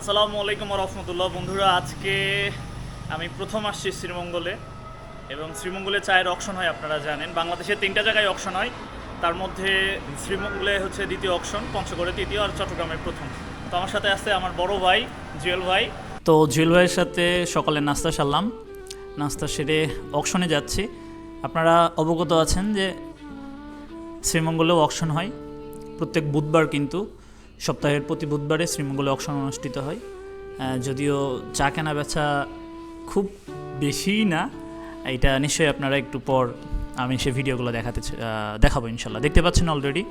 আসসালামু আলাইকুম রহমতুল্লাহ। বন্ধুরা, আজকে আমি প্রথম আসছি শ্রীমঙ্গলে এবং শ্রীমঙ্গলে চায়ের অকশন হয় আপনারা জানেন। বাংলাদেশে তিনটা জায়গায় অকশন হয়। তার মধ্যে শ্রীমঙ্গলে হচ্ছে দ্বিতীয় অকশন, পঞ্চগড়ে তৃতীয় আর চট্টগ্রামে প্রথম। তো আমার সাথে আছে আমার বড় ভাই, জুয়েল ভাই। তো জুয়েল ভাইয়ের সাথে সকালে নাস্তা সারলাম। নাস্তা সেরে অকশনে যাচ্ছি। আপনারা অবগত আছেন যে শ্রীমঙ্গলেও অকশন হয়। প্রত্যেক বুধবার কিন্তু সপ্তাহের প্রতি বুধবারে শ্রীমঙ্গলে অকশন অনুষ্ঠিত হয়। যদিও চা কেনা বেচা খুব বেশিই না, এটা নিশ্চয়ই আপনারা একটু পর আমি সে ভিডিওগুলো দেখাতে দেখাবো ইনশাল্লাহ। দেখতে পাচ্ছেন অলরেডি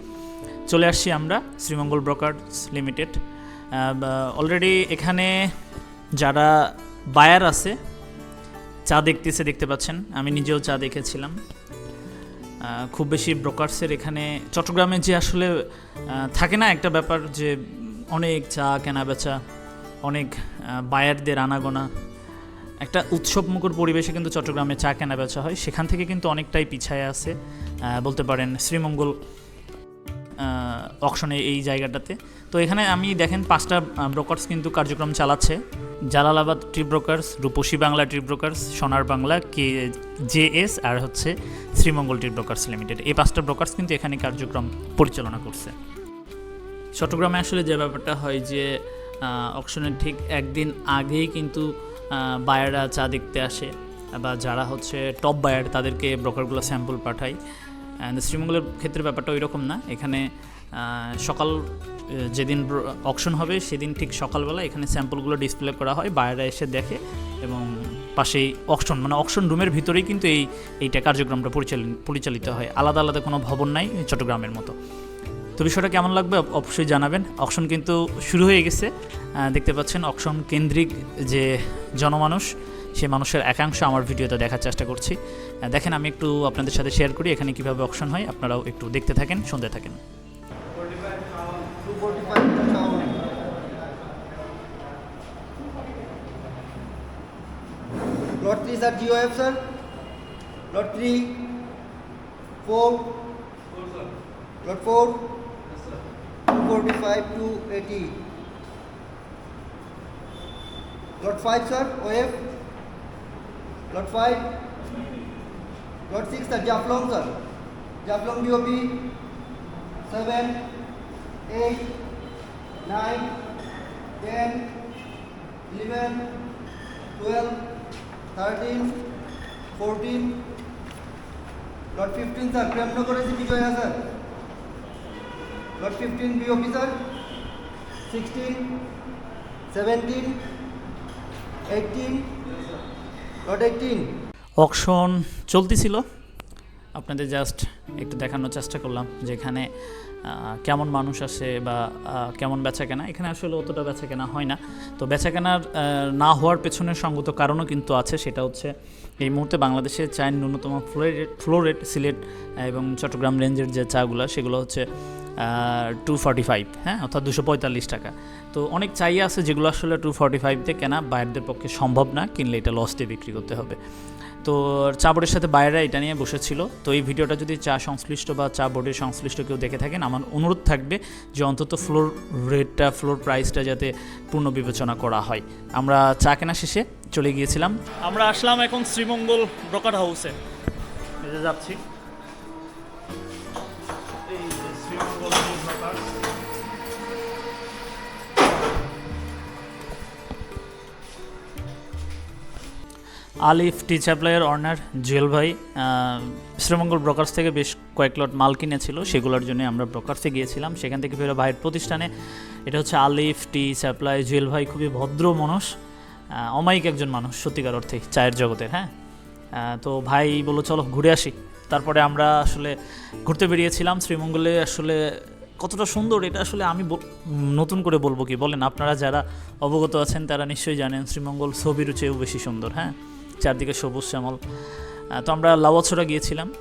চলে আসছি আমরা শ্রীমঙ্গল ব্রোকার্স লিমিটেড। অলরেডি এখানে যারা বায়ার আছে, চা দেখতেছে, দেখতে পাচ্ছেন, আমি নিজেও চা দেখেছিলাম। খুব বেশি ব্রোকার্সের এখানে চট্টগ্রামে যে আসলে থাকে না একটা ব্যাপার যে অনেক চা কেনা বেচা, অনেক বায়ারদের আনাগোনা। একটা উৎসবমুখর পরিবেশে কিন্তু চট্টগ্রামে চা কেনা বেচা হয়। সেখান থেকে কিন্তু অনেকটাই পিছায় আছে বলতে পারেন শ্রীমঙ্গল অকশনে এই জায়গাটাতে। তো এখানে আমি দেখেন পাঁচটা ব্রোকার্স কিন্তু কার্যক্রম চালাচ্ছে। Jalalabad tree brokers, Rupshi Bangla tree brokers, Sonar Bangla, K, J S R হচ্ছে শ্রীমঙ্গল ট্রি ব্রোকার্স লিমিটেড। এই পাঁচটা ব্রোকার্স কিন্তু এখানে কার্যক্রম পরিচালনা করছে। চট্টগ্রামে আসলে যে ব্যাপারটা হয় যে অকশনের ঠিক একদিন আগেই কিন্তু বায়াররা চা দেখতে আসে বা যারা হচ্ছে টপ বায়ার তাদেরকে ব্রোকারগুলো স্যাম্পল পাঠায়। অ্যান্ড শ্রীমঙ্গলের ক্ষেত্রে ব্যাপারটা ওই রকম না। এখানে সকাল যেদিন অকশন হবে, সেদিন ঠিক সকালবেলা এখানে স্যাম্পলগুলো ডিসপ্লে করা হয় বায়াররা এসে দেখে এবং পাশেই অকশন মানে অকশন রুমের ভিতরেই কিন্তু এই, এইটা কার্যক্রমটা পরিচালিত পরিচালিত হয়। আলাদা আলাদা কোনো ভবন নাই, চট্টগ্রামের মতো। তো বিষয়টা কেমন লাগবে? অবশ্যই জানাবেন। অকশন কিন্তু শুরু হয়ে গেছে। দেখতে পাচ্ছেন অকশন কেন্দ্রিক যে জনমানুষ, সে মানুষের একাংশ আমার ভিডিওতে দেখার চেষ্টা করছি। দেখেন আমি একটু আপনাদের সাথে শেয়ার করি এখানে কীভাবে অকশন হয়। আপনারাও একটু দেখতে থাকেন, শুনতে থাকেন। Lot three sir G O F sir lot three four lot four two forty five two eighty lot five sir O F lot five lot six sir Jaflong sir Jaflong B O P seven eight nine ten eleven twelve thirteen fourteen lot fifteen sir প্রেমনগরের যে বিজয় হাজার lot fifteen B officer sixteen seventeen eighteen lot eighteen auction চলতিছিল। আপনাদের just একটু দেখানোর চেষ্টা করলাম যে এখানে কেমন মানুষ আসে বা কেমন বেচা কেনা এখানে আসলে অতটা বেচা কেনা হয় না। তো বেচা কেনার না হওয়ার পেছনে সঙ্গত কারণও কিন্তু আছে। সেটা হচ্ছে এই মুহূর্তে বাংলাদেশে চায়ের ন্যূনতম floor rate floor rate Sylhet এবং চট্টগ্রাম রেঞ্জের যে চাগুলো, সেগুলো হচ্ছে টু ফর্টি ফাইভ হ্যাঁ? অর্থাৎ দুশো পঁয়তাল্লিশ টাকা। তো অনেক চাই আছে যেগুলো আসলে টু ফর্টি ফাইভতে কেনা। বাইরদের পক্ষে সম্ভব না। কিনলে এটা লস দিয়ে বিক্রি করতে হবে। তো চা বোর্ডের সাথে বাইরে এটা নিয়ে বসেছিল। তো এই ভিডিওটা যদি চা সংশ্লিষ্ট বা চা বোর্ডের সংশ্লিষ্ট কেউ দেখে থাকেন, আমার অনুরোধ থাকবে যে অন্তত ফ্লোর রেটটা ফ্লোর প্রাইসটা যাতে পূর্ণ বিবেচনা করা হয়। আমরা চা কেনা শেষে চলে গিয়েছিলাম। আমরা আসলাম এখন শ্রীমঙ্গল ব্রোকার হাউসে। যাচ্ছি। শ্রীমঙ্গল আলিফ, টি সাপ্লাইয়ের অর্নার জুয়েল ভাই শ্রীমঙ্গল ব্রোকার্স থেকে বেশ কয়েক লট মাল কিনেছিল, সেগুলোর জন্য আমরা ব্রোকার্সে গিয়েছিলাম। সেখান থেকে ফেরো ভাইয়ের প্রতিষ্ঠানে। এটা হচ্ছে আলিফ, টি সাপ্লাই, জুয়েল ভাই খুবই ভদ্র মানুষ অমায়িক একজন মানুষ, সত্যিকার অর্থে, চায়ের জগতের হ্যাঁ? তো ভাই বলল, চলো, ঘুরে আসি। তারপরে আমরা আসলে ঘুরতে বেরিয়েছিলাম। শ্রীমঙ্গলে আসলে কতটা সুন্দর, এটা আসলে আমি বল- নতুন করে বলব কি, বলেন, আপনারা যারা অবগত আছেন, তারা নিশ্চয়ই জানেন, শ্রীমঙ্গল ছবির চেয়েও বেশি সুন্দর হ্যাঁ? চারদিকে সবুজ শ্যামল। তো আমরা লাওয়াছড়া গিয়েছিলাম।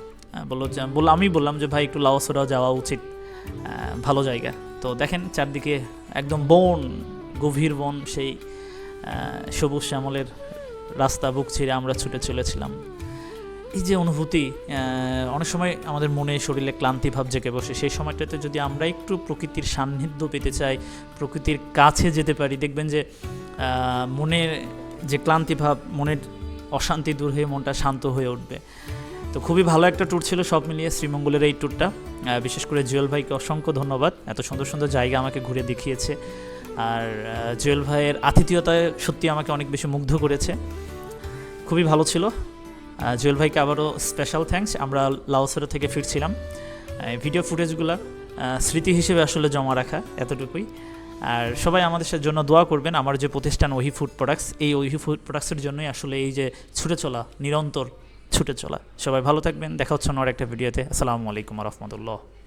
বলল যে, বলল, আমি বললাম যে, ভাই, একটু লাওয়াছড়াও যাওয়া উচিত। ভালো জায়গা। তো দেখেন চারদিকে একদম বন, গভীর বন, সেই সবুজ শ্যামলের রাস্তা বুক ছিঁড়ে আমরা ছুটে চলেছিলাম। এই যে অনুভূতি অনেক সময় আমাদের মনে, শরীরে ক্লান্তি ভাব জেগে বসে। সেই সময়টাতে যদি আমরা একটু প্রকৃতির সান্নিধ্য পেতে চাই, প্রকৃতির কাছে যেতে পারি, দেখবেন যে মনের যে ক্লান্তি ভাব, মনের অশান্তি দূর হয়ে মনটা শান্ত হয়ে উঠবে। তো খুবই ভালো একটা ট্যুর ছিল সব মিলিয়ে শ্রীমঙ্গলের এই ট্যুরটা বিশেষ করে জুয়েল ভাইকে অসংখ্য ধন্যবাদ। এত সুন্দর সুন্দর জায়গা আমাকে ঘুরে দেখিয়েছে। আর জুয়েল ভাইয়ের আতিথেয়তায় সত্যি আমাকে অনেক বেশি মুগ্ধ করেছে। খুবই ভালো ছিল। জুয়েল ভাইকে আবারও স্পেশাল থ্যাঙ্কস আমরা লাওসেরো থেকে ফিরছিলাম। ভিডিও ফুটেজগুলো স্মৃতি হিসেবে আসলে জমা রাখা এতটুকুই। আর সবাই আমাদের সাথে জন্য দোয়া করবেন। আমার যে প্রতিষ্ঠান ওহি ফুড প্রোডাক্টস এই ওহি ফুড প্রোডাক্টসের জন্যই আসলে এই যে ছুটে চলা, নিরন্তর ছুটে চলা। সবাই ভালো থাকবেন। দেখা হচ্ছে অন্য একটা ভিডিওতে। আসসালামু আলাইকুম রহমতুল্লাহ।